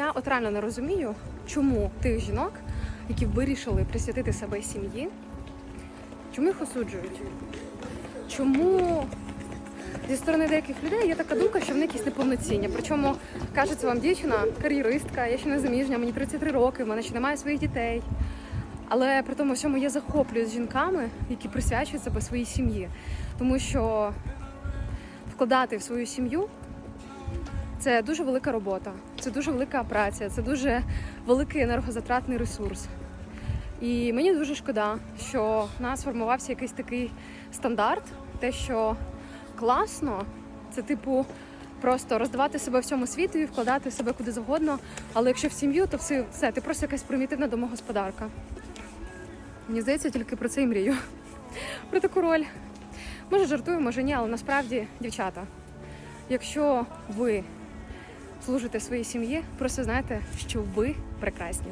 я от реально не розумію, чому тих жінок, які вирішили присвятити себе сім'ї, чому їх осуджують? Чому зі сторони деяких людей є така думка, що вони якісь неповноцінні. Причому кажеться вам дівчина, кар'єристка, я ще не заміжня, мені 33 роки, в мене ще немає своїх дітей. Але при тому всьому я захоплююсь жінками, які присвячують себе своїй сім'ї. Тому що вкладати в свою сім'ю це дуже велика робота, це дуже велика праця, це дуже великий енергозатратний ресурс. І мені дуже шкода, що в нас формувався якийсь такий стандарт, те, що класно, це типу просто роздавати себе всьому світу і вкладати себе куди завгодно. Але якщо в сім'ю, то все, все ти просто якась примітивна домогосподарка. Мені здається, тільки про це і мрію. Про таку роль. Може жартую, може ні, але насправді, дівчата, якщо ви служите своїй сім'ї, просто знайте, що ви прекрасні.